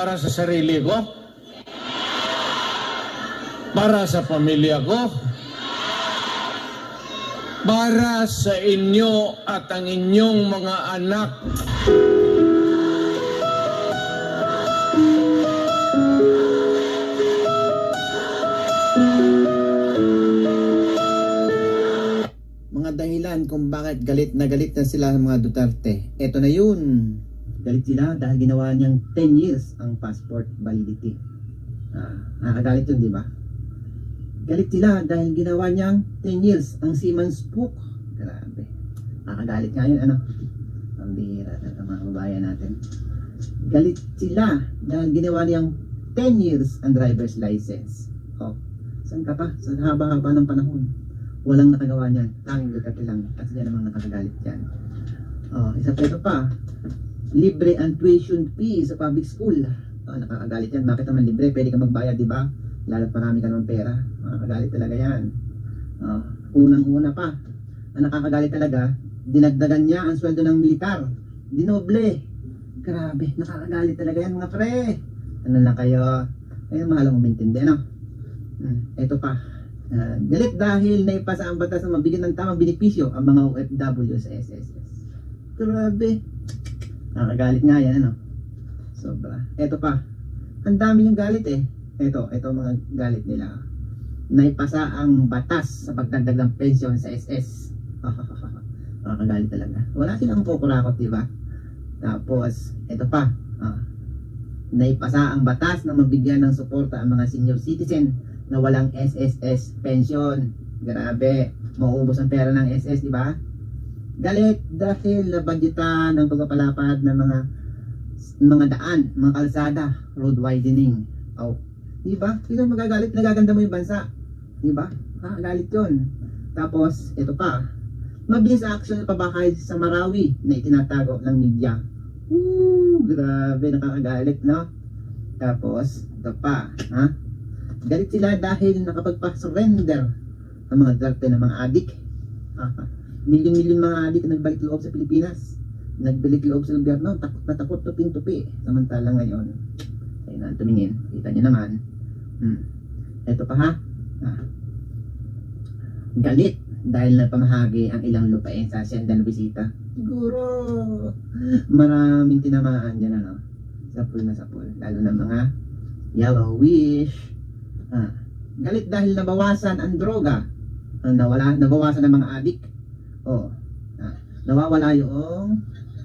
para sa sarili ko? Para sa pamilya ko? Para sa inyo at ang inyong mga anak? mga dahilan kung bakit galit na galit na sila mga Duterte. Ito na yun. Galit sila dahil ginawa niyang 10 years ang passport validity. Ah, nakakagalit yun, di ba? Galit sila dahil ginawa niyang 10 years ang Siemens Book. Grabe. Nakakagalit nga yun, ano? Ang bihira ng mga kababayan natin. Galit sila dahil ginawa niyang 10 years ang driver's license. Oh, saan ka pa? Sa haba-haba ng panahon walang nakagawa niyan. Tanging Duterte lang. Kasi yan namang nakakagalit yan. Oh, isa pa ito pa. Libre ang tuition fee sa public school. Oh, nakakagalit yan. Bakit naman libre? Pwede ka magbayad, di ba? Lalo't marami ka naman pera. Nakakagalit talaga yan. Oh, unang-una pa. Ang nakakagalit talaga, dinagdagan niya ang sweldo ng militar. Dinoble. Grabe, nakakagalit talaga yan mga pre. Ano na kayo? Ayun, mahal ang umintindi, no? Hmm, ito pa. Ah, galit dahil naipasa ang batas na mabigyan ng tamang benepisyo ang mga OFW sa SSS. Grabe. Nakakagalit nga yan, ano? Sobra. Eto pa. Ang dami yung galit eh. Eto, eto mga galit nila. Naipasa ang batas sa pagdagdag ng pensyon sa SS. Nakakagalit talaga. Wala silang kukurakot, di ba? Tapos, eto pa. Ah, naipasa ang batas na mabigyan ng suporta ang mga senior citizen na walang SSS pension. Grabe, mauubos ang pera ng SS, di ba? Galit dahil nabagita ng pagpapalapad ng mga mga daan, mga kalsada, road widening. Oh, di ba? Sino magagalit? Nagaganda mo yung bansa. Di ba? Nakagalit yun. Tapos, ito pa. Mabilis action na pabahay sa Marawi na itinatago ng media. Woo! Grabe, nakakagalit, no? Tapos, ito pa, ha? Galit sila dahil nakapagpa-surrender ang mga Duterte ng mga adik. Milyon-milyon mga adik nagbalik loob sa Pilipinas. Nagbalik loob sa gobyerno, takot na takot, tuping-tupi. Samantala ngayon, ay na tumingin, kita niyo naman. Hmm. Ito pa ha. Ah. Galit dahil napamahagi ang ilang lupain sa Hacienda Luisita. Siguro, maraming tinamaan dyan ano. Sapul na sapul. Lalo na mga yellow wish, Ah, galit dahil nabawasan ang droga. Ah, nawala, nabawasan ang mga adik. Oh, ah, nawawala yung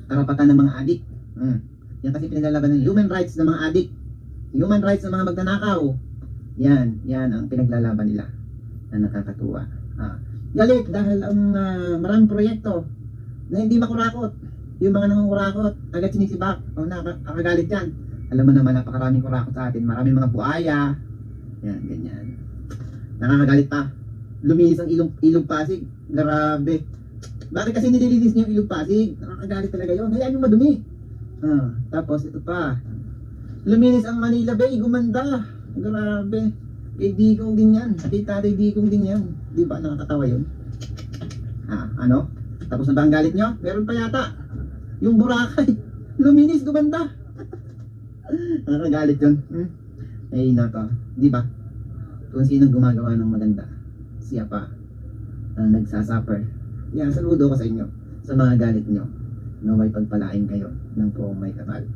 karapatan ng mga adik. Hmm. Yan kasi pinaglalaban ng human rights ng mga adik. Human rights ng mga magnanakaw. Yan, yan ang pinaglalaban nila. Na nakakatuwa. Ah, galit dahil ang ah, maraming proyekto na hindi makurakot. Yung mga nangungurakot, agad sinisibak. O, nakakagalit yan. Alam mo naman, napakaraming kurakot sa atin. Maraming mga buaya, yan, ganyan. Nakakagalit pa. Luminis ang ilong, ilong pasig. Grabe. Bakit kasi nililinis niyo yung ilong pasig? Nakakagalit talaga yun. Hayaan yung madumi. Ah, tapos ito pa. Luminis ang Manila Bay. Gumanda. Grabe. Kay Digong din yan. Kay Tatay Digong din yan. Di ba nakakatawa yun? Ah, ano? Tapos na ba ang galit nyo? Meron pa yata. Yung Boracay. Luminis, gumanda. Nakakagalit yun. Hmm? Ay nako, di ba? Kung sinong gumagawa ng maganda, siya pa ang nagsasuffer. Yan, saludo ko sa inyo sa mga galit nyo. Naway pagpalain kayo ng buong may kapal.